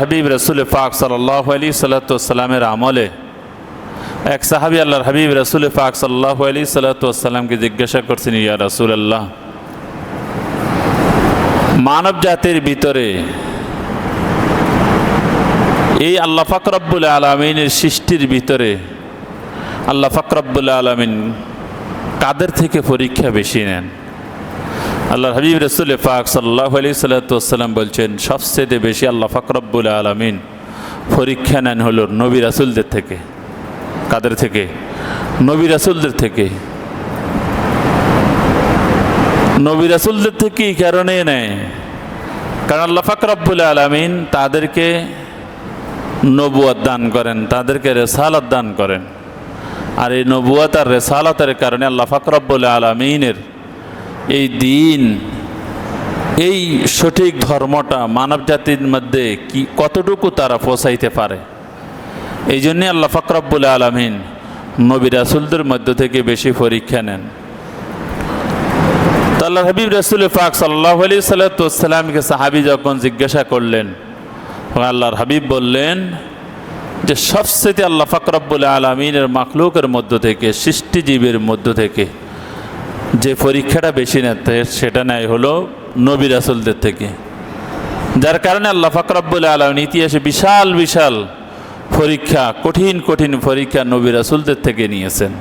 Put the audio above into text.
হাবিব রসুল পাক সাল্লাহ আলী সাল্লাতামের আমলে এক সাহাবি আল্লাহর হাবিব রসুল পাক সাল্লাহ আলী সাল্লাতামকে জিজ্ঞাসা করছেন, ইয়া রসুল আল্লাহ মানব জাতির ভিতরে এই আল্লাহ ফাকরাবুল আলমিনের সৃষ্টির ভিতরে আল্লাহ ফাকরাবুল আলমিন কাদের থেকে পরীক্ষা বেশি নেন? আল্লাহ হাবিব রসুল পাক সাল্লাহ আলি সাল্লাতাম বলছেন, সবচেয়ে বেশি আল্লাহ ফাকরাবুল আলমিন পরীক্ষা নেন হলো নবী রাসুলদের থেকে। কাদের থেকে? নবী রাসুলদের থেকে। নবী রাসুলদের থেকে এই কারণে নেয়। কারণ আল্লাহ ফাকরাবুল আলমিন তাদেরকে নবুয়াত দান করেন, তাদেরকে রেসালত দান করেন। আর এই নবুয়াত আর রেসালতের কারণে আল্লাহ ফাকরাবুল আলমিনের এই দিন, এই সঠিক ধর্মটা মানব জাতির মধ্যে কি, কতটুকু তারা পৌঁছাইতে পারে? এই জন্যে আল্লাহ ফকরাবুল আলমিন নবী রাসুলদের মধ্য থেকে বেশি পরীক্ষা নেন। আল্লাহ হাবিব রাসুল ফাক সাল্লাহ আলি সাল্লাতামকে সাহাবি যখন জিজ্ঞাসা করলেন আল্লাহর হাবিব বললেন যে, সবচেয়ে আল্লাহ ফকরাবুল আলমিনের মাখলুকের মধ্য থেকে, সৃষ্টিজীবের মধ্য থেকে যে পরীক্ষাটা বেশি নেতে সেটা নেয় হলো নবী রাসুলদের থেকে। যার কারণে আল্লাহ ফাকরাবুল আলম ইতিহাসে বিশাল বিশাল পরীক্ষা, কঠিন কঠিন পরীক্ষা নবী রাসুলদের থেকে নিয়েছেন।